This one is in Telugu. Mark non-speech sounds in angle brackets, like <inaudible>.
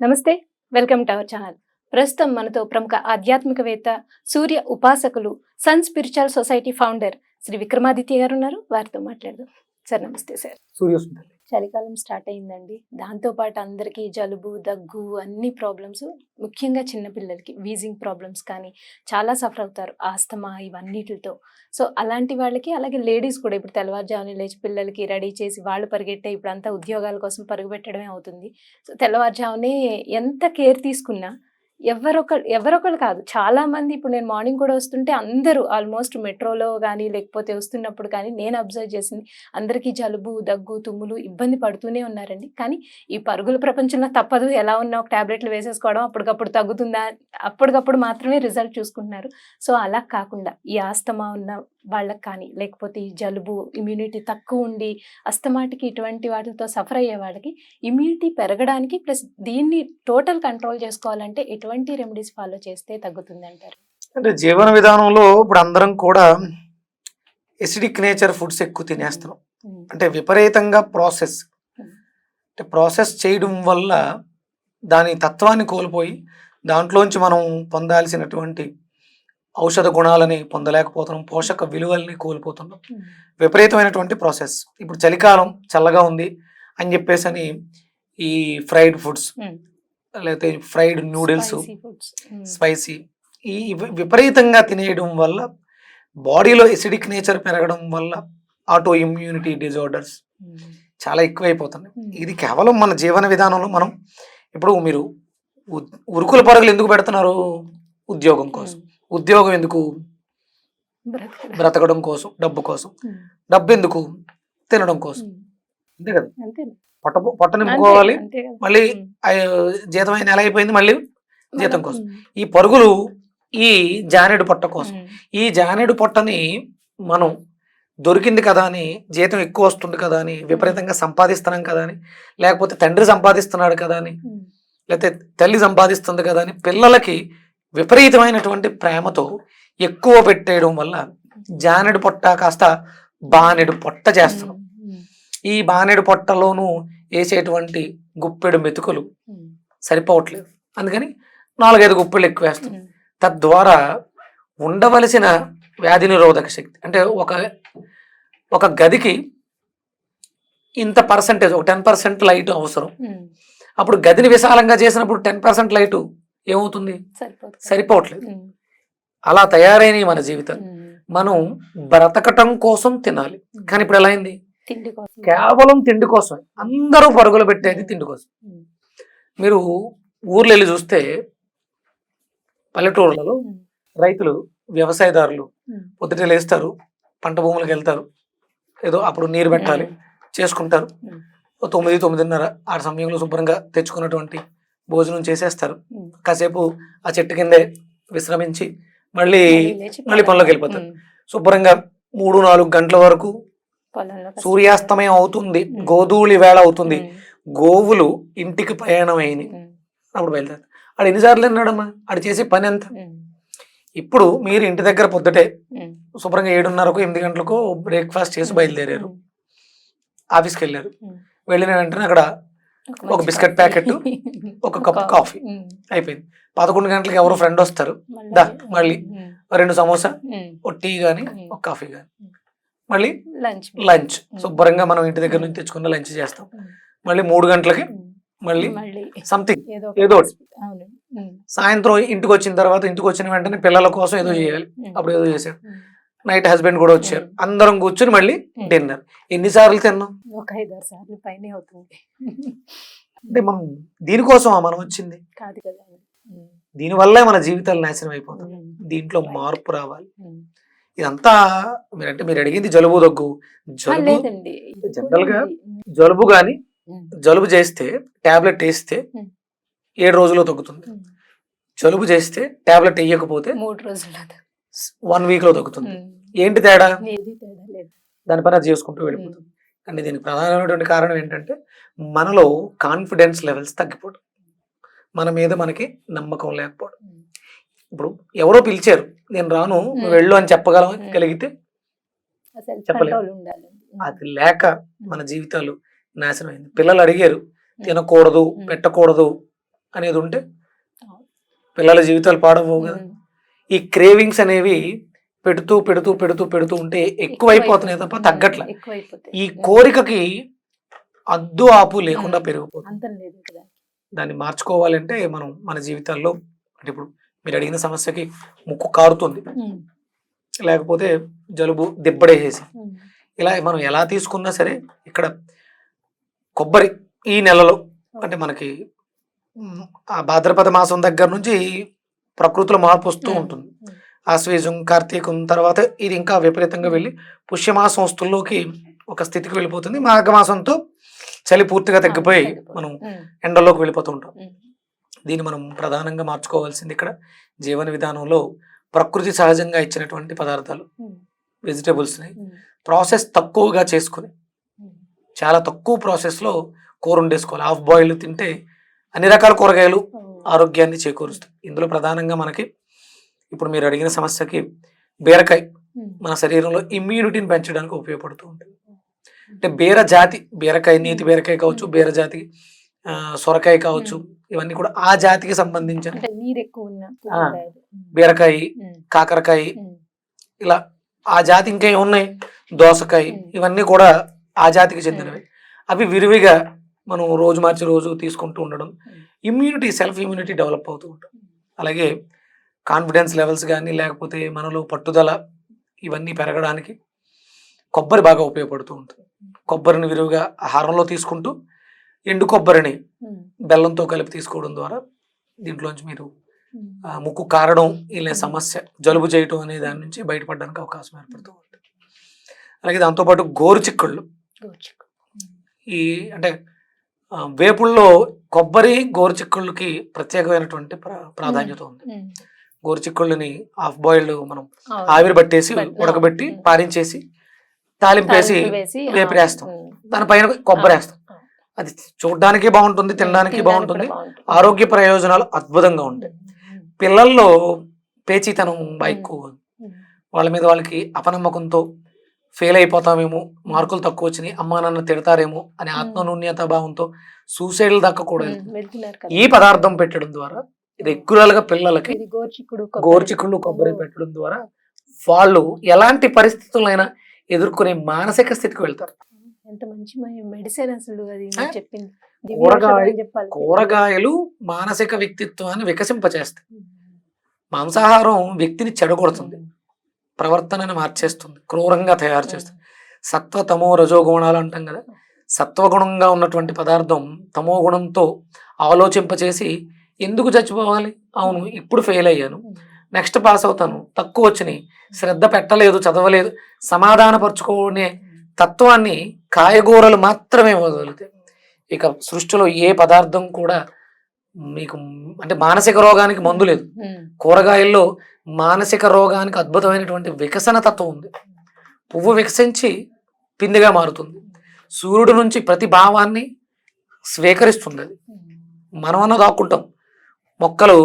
నమస్తే వెల్కమ్ టు అవర్ ఛానల్. ప్రస్తుతం మనతో ప్రముఖ ఆధ్యాత్మికవేత్త సూర్య ఉపాసకులు sun spiritual society founder Shri Vikramaditya garu ఉన్నారు. వారితో మాట్లాడదాం. సార్ నమస్తే సార్. సూర్యోస్మిత చలికాలం స్టార్ట్ అయిందండి. దాంతోపాటు అందరికీ జలుబు దగ్గు అన్ని ప్రాబ్లమ్స్ ముఖ్యంగా చిన్నపిల్లలకి వీజింగ్ ప్రాబ్లమ్స్ కానీ చాలా సఫర్ అవుతారు. ఆస్తమా ఇవన్నిటితో. సో అలాంటి వాళ్ళకి అలాగే లేడీస్ కూడా ఇప్పుడు తెల్లవారుజామున లేచి పిల్లలకి రెడీ చేసి వాళ్ళు పరిగెట్టే ఇప్పుడంతా ఉద్యోగాల కోసం పరుగుపెట్టడమే అవుతుంది. సో తెల్లవారుజామునే ఎంత కేర్ తీసుకున్నా ఎవరొకరు ఎవరొకరు కాదు. చాలా మంది ఇప్పుడు నేను మార్నింగ్ కూడా వస్తుంటే అందరూ ఆల్మోస్ట్ మెట్రోలో కానీ లేకపోతే వస్తున్నప్పుడు కానీ నేను అబ్జర్వ్ చేసింది అందరికీ జలుబు దగ్గు తుమ్ములు ఇబ్బంది పడుతూనే ఉన్నారండి. కానీ ఈ పరుగుల ప్రపంచంలో తప్పదు. ఎలా ఉన్నా ఒక టాబ్లెట్లు వేసేసుకోవడం అప్పటికప్పుడు తగ్గుతుందా? అప్పటికప్పుడు మాత్రమే రిజల్ట్ చూసుకుంటున్నారు. సో అలా కాకుండా ఈ ఆస్తమా ఉన్న వాళ్ళకి కానీ లేకపోతే ఈ జలుబు ఇమ్యూనిటీ తక్కువ ఉండి అస్తమాటికి ఇటువంటి వాటితో సఫర్ అయ్యే వాళ్ళకి ఇమ్యూనిటీ పెరగడానికి ప్లస్ దీన్ని టోటల్ కంట్రోల్ చేసుకోవాలంటే ఎటువంటి రెమెడీస్ ఫాలో చేస్తే తగ్గుతుంది అంటారు? అంటే జీవన విధానంలో ఇప్పుడు అందరం కూడా ఎసిడిక్ నేచర్ ఫుడ్స్ ఎక్కువ తినేస్తున్నాం. అంటే విపరీతంగా ప్రాసెస్ అంటే ప్రాసెస్ చేయడం వల్ల దాని తత్వాన్ని కోల్పోయి దాంట్లోంచి మనం పొందాల్సినటువంటి ఔషధ గుణాలని పొందలేకపోతున్నాం పోషక విలువల్ని కోల్పోతున్నాం విపరీతమైనటువంటి ప్రాసెస్ ఇప్పుడు చలికాలం చల్లగా ఉంది అని చెప్పేసి అని ఈ ఫ్రైడ్ ఫుడ్స్. లేకపోతే ఫ్రైడ్ నూడిల్స్. స్పైసీ ఈ విపరీతంగా తినేయడం వల్ల బాడీలో ఎసిడిక్ నేచర్ పెరగడం వల్ల ఆటో ఇమ్యూనిటీ డిజార్డర్స్. చాలా ఎక్కువైపోతున్నాయి. ఇది కేవలం మన జీవన విధానంలో మనం ఇప్పుడు మీరు ఉరుకుల పరుగులు ఎందుకు పెడుతున్నారు ఉద్యోగం కోసం. ఉద్యోగం ఎందుకు బ్రతకడం. కోసం డబ్బు కోసం. డబ్బు ఎందుకు తినడం కోసం. అంతే కదా పొట్ట పొట్ట నింపుకోవాలి. మళ్ళీ జీతం అయిన నెల అయిపోయింది మళ్ళీ జీతం కోసం. ఈ పరుగులు ఈ జానెడు పొట్ట కోసం. ఈ జానెడు పొట్టని మనం దొరికింది కదా అని జీతం ఎక్కువ వస్తుంది కదా అని విపరీతంగా సంపాదిస్తున్నాం కదా అని లేకపోతే తండ్రి సంపాదిస్తున్నాడు కదా అని. లేకపోతే తల్లి సంపాదిస్తుంది కదా అని పిల్లలకి విపరీతమైనటువంటి ప్రేమతో ఎక్కువ పెట్టేయడం వల్ల జానెడు పొట్ట కాస్త బానెడు పొట్ట Mm. ఈ బానెడు పొట్టలోనూ వేసేటువంటి గుప్పెడు మెతుకులు. సరిపోవట్లేదు అందుకని నాలుగైదు గుప్పెళ్ళు ఎక్కువ వేస్తాం. తద్వారా ఉండవలసిన వ్యాధి నిరోధక శక్తి అంటే ఒక ఒక గదికి ఇంత పర్సంటేజ్ ఒక టెన్ పర్సెంట్ లైట్ అవసరం. అప్పుడు గదిని విశాలంగా చేసినప్పుడు టెన్ పర్సెంట్ లైట్ ఏమవుతుంది. సరిపోవట్లేదు. అలా తయారైనవి మన జీవితం. మనం బ్రతకటం కోసం తినాలి. కానీ ఇప్పుడు ఎలా అయింది? కేవలం తిండి కోసం. అందరూ పరుగులు పెట్టేది తిండి కోసం. మీరు ఊర్లో వెళ్ళి చూస్తే పల్లెటూర్లలో. రైతులు వ్యవసాయదారులు. పొద్దుటే లేస్తారు పంట భూములకు వెళ్తారు. ఏదో అప్పుడు నీరు పెట్టాలి చేసుకుంటారు. తొమ్మిది తొమ్మిదిన్నర ఆ సమయంలో శుభ్రంగా తెచ్చుకున్నటువంటి భోజనం చేసేస్తారు. కాసేపు ఆ చెట్టు కిందే విశ్రమించి మళ్ళీ మళ్ళీ పనులకు. వెళ్ళిపోతారు. శుభ్రంగా మూడు నాలుగు గంటల వరకు. సూర్యాస్తమయం అవుతుంది. గోధూళి వేళ అవుతుంది. గోవులు ఇంటికి ప్రయాణమైంది Mm. అప్పుడు బయలుదేరు ఆడు ఎన్నిసార్లు అన్నాడమ్మా ఆడు చేసే పని ఎంత. ఇప్పుడు మీరు ఇంటి దగ్గర పొద్దుటే. శుభ్రంగా ఏడున్నరకు ఎనిమిది గంటలకు బ్రేక్ఫాస్ట్ చేసి బయలుదేరారు. ఆఫీస్కి వెళ్ళారు. వెళ్ళిన వెంటనే అక్కడ ఒక బిస్కెట్. ప్యాకెట్, ఒక <laughs> కప్పు కాఫీ. అయిపోయింది పదకొండు గంటలకు ఎవరో ఫ్రెండ్ వస్తారు దా, మళ్ళీ. రెండు సమోసా. ఒక టీ కానీ. ఒక కాఫీ కానీ మళ్ళీ లంచ్ లంచ్. శుభ్రంగా మనం ఇంటి దగ్గర నుంచి తెచ్చుకున్న లంచ్ చేస్తాం. మళ్ళీ మూడు గంటలకి. మళ్ళీ సంథింగ్ ఏదో. సాయంత్రం ఇంటికి వచ్చిన తర్వాత ఇంటికి వచ్చిన వెంటనే పిల్లల కోసం ఏదో చేయాలి. అప్పుడు ఏదో Mm. నైట్ హస్బెండ్ కూడా వచ్చారు Mm. అందరం కూర్చుని మళ్ళీ Mm. డిన్నర్ ఎన్నిసార్లు తిన్నాం ఒక ఐదారు సార్లు పైనే అవుతుంది అంటే మనం దీనికోసం మనం వచ్చింది కాదు కదా Mm. దీనివల్లే మన జీవితాలు నాశనం అయిపోతుంది. దీంట్లో. మార్పు రావాలి. ఇదంతా మీరంటే మీరు అడిగింది జలుబు దగ్గు జలుబు జనరల్గా. జలుబు గాని. జలుబు చేస్తే టాబ్లెట్ వేస్తే. ఏడు రోజుల్లో తగ్గుతుంది. జలుబు చేస్తే టాబ్లెట్ వేయకపోతే మూడు రోజులు వన్ వీక్లో తగ్గుతుంది ఏంటి తేడా? దాని పని అది చేసుకుంటూ వెళ్ళిపోతుంది. కానీ దీనికి ప్రధానమైనటువంటి కారణం ఏంటంటే మనలో కాన్ఫిడెన్స్ లెవెల్స్ తగ్గిపోవడం మన మీద మనకి నమ్మకం లేకపోవడం. ఇప్పుడు ఎవరో పిలిచారు నేను రాను వెళ్ళు అని చెప్పగలం. కలిగితే అసలు చెప్పలేం. కంట్రోల్ ఉండాలి అది లేక మన జీవితాలు నాశనం అయింది పిల్లలు అడిగారు తినకూడదు. పెట్టకూడదు అనేది ఉంటే పిల్లల జీవితాలు పాడవు కదా. ఈ క్రేవింగ్స్ అనేవి పెడుతూ పెడుతూ పెడుతూ పెడుతూ ఉంటే ఎక్కువైపోతున్నాయి తప్ప తగ్గట్ల. ఈ కోరికకి అద్దు ఆపు లేకుండా పెరిగిపోతుంది. దాన్ని మార్చుకోవాలంటే మనం మన జీవితాల్లో అంటే ఇప్పుడు మీరు అడిగిన సమస్యకి ముక్కు కారుతుంది. లేకపోతే జలుబు దిబ్బడేసేసి. ఇలా మనం ఎలా తీసుకున్నా సరే ఇక్కడ కొబ్బరి ఈ నెలలో అంటే మనకి ఆ భాద్రపద మాసం దగ్గర నుంచి ప్రకృతిలో మార్పు వస్తూ ఉంటుంది. ఆశ్వేజం కార్తీకం తర్వాత ఇది ఇంకా విపరీతంగా వెళ్ళి పుష్యమాసం వస్తుల్లోకి ఒక స్థితికి వెళ్ళిపోతుంది. మాఘమాసంతో చలి పూర్తిగా తగ్గిపోయి మనం ఎండలోకి వెళ్ళిపోతూ ఉంటాం. దీన్ని మనం ప్రధానంగా మార్చుకోవాల్సింది ఇక్కడ జీవన విధానంలో ప్రకృతి సహజంగా ఇచ్చినటువంటి పదార్థాలు. వెజిటేబుల్స్ని ప్రాసెస్ తక్కువగా చేసుకుని చాలా తక్కువ ప్రాసెస్లో కూర వండేసుకోవాలి. హాఫ్ బాయిల్ తింటే అన్ని రకాల కూరగాయలు ఆరోగ్యాన్ని చేకూరుస్తాయి. ఇందులో ప్రధానంగా మనకి ఇప్పుడు మీరు అడిగిన సమస్యకి బీరకాయ మన శరీరంలో ఇమ్యూనిటీని పెంచడానికి ఉపయోగపడుతూ ఉంటుంది. అంటే బీర జాతి బీరకాయ నీతి బీరకాయ కావచ్చు బీర జాతి సొరకాయ కావచ్చు ఇవన్నీ కూడా ఆ జాతికి సంబంధించిన. బీరకాయ కాకరకాయ ఇలా ఆ జాతి ఇంకా ఉన్నాయి దోసకాయ. ఇవన్నీ కూడా ఆ జాతికి చెందినవి. అవి విరివిగా మనం రోజు మార్చి రోజు తీసుకుంటూ ఉండడం ఇమ్యూనిటీ సెల్ఫ్ ఇమ్యూనిటీ డెవలప్ అవుతూ ఉంటుంది అలాగే కాన్ఫిడెన్స్ లెవెల్స్ కానీ లేకపోతే మనలో పట్టుదల ఇవన్నీ పెరగడానికి కొబ్బరి బాగా ఉపయోగపడుతూ ఉంటుంది కొబ్బరిని విరివిగా ఆహారంలో తీసుకుంటూ ఎండు కొబ్బరిని బెల్లంతో కలిపి తీసుకోవడం ద్వారా దీంట్లోంచి మీరు ముక్కు కారడం ఇలా సమస్య. జలుబు చేయటం అనే దాని నుంచి బయటపడడానికి అవకాశం ఏర్పడుతూ ఉంటుంది. అలాగే దాంతోపాటు గోరు చిక్కుళ్ళు ఈ అంటే వేపుల్లో కొబ్బరి గోరు చిక్కుళ్ళకి ప్రత్యేకమైనటువంటి ప్రా- ప్రాధాన్యత ఉంది. గోరు చిక్కుళ్ళని హాఫ్ బాయిల్డ్ మనం ఆవిరి పట్టేసి బట్- ఉడకబెట్టి. పారించేసి తాలింపేసి వేపిరేస్తాం. దానిపైన కొబ్బరి వేస్తాం. అది చూడడానికి బాగుంటుంది తినడానికి బాగుంటుంది. ఆరోగ్య ప్రయోజనాలు అద్భుతంగా ఉంటాయి. పిల్లల్లో పేచీతనం ఎక్కువ. వాళ్ళ మీద వాళ్ళకి అపనమ్మకంతో ఫెయిల్ అయిపోతామేమో మార్కులు తక్కువ వచ్చినాయి అమ్మా నాన్న తిడతారేమో అనే ఆత్మన్యూన్యత భావంతో సూసైడ్లు దాకా కూడా ఈ పదార్థం పెట్టడం ద్వారా రెగ్యులర్గా పిల్లలకి గోర్చికుళ్ళు కొబ్బరి. పెట్టడం ద్వారా వాళ్ళు ఎలాంటి పరిస్థితులైనా ఎదుర్కొనే మానసిక స్థితికి వెళ్తారు. ఎంత మంచి మెడిసిన్ అసలు అది ఆ? మీరు చెప్పింది. దివ్య కూరగాయ- ఔషధం అని చెప్పాలి. కూరగాయలు మానసిక వ్యక్తిత్వాన్ని వికసింపచేస్తాయి. మాంసాహారం వ్యక్తిని చెడగొడుతుంది. ప్రవర్తనని మార్చేస్తుంది క్రూరంగా తయారు చేస్తుంది. సత్వ తమో రజో గుణాలు అంటాం కదా సత్వగుణంగా ఉన్నటువంటి పదార్థం తమో గుణంతో ఆలోచింపచేసి ఎందుకు చచ్చిపోవాలి? అవును ఇప్పుడు ఫెయిల్ అయ్యాను. నెక్స్ట్ పాస్ అవుతాను. తక్కువ వచ్చినాయి. శ్రద్ధ పెట్టలేదు చదవలేదు. సమాధానపరుచుకునే తత్వాన్ని కాయగూరలు మాత్రమే వదులుతాయి. ఇక సృష్టిలో ఏ పదార్థం కూడా మీకు అంటే మానసిక రోగానికి మందు లేదు. కూరగాయల్లో మానసిక రోగానికి అద్భుతమైనటువంటి వికసన తత్వం ఉంది. పువ్వు వికసించి పిందిగా మారుతుంది. సూర్యుడు నుంచి ప్రతి భావాన్ని స్వీకరిస్తుంది. అది మనమన్న దాక్కుంటాం మొక్కలు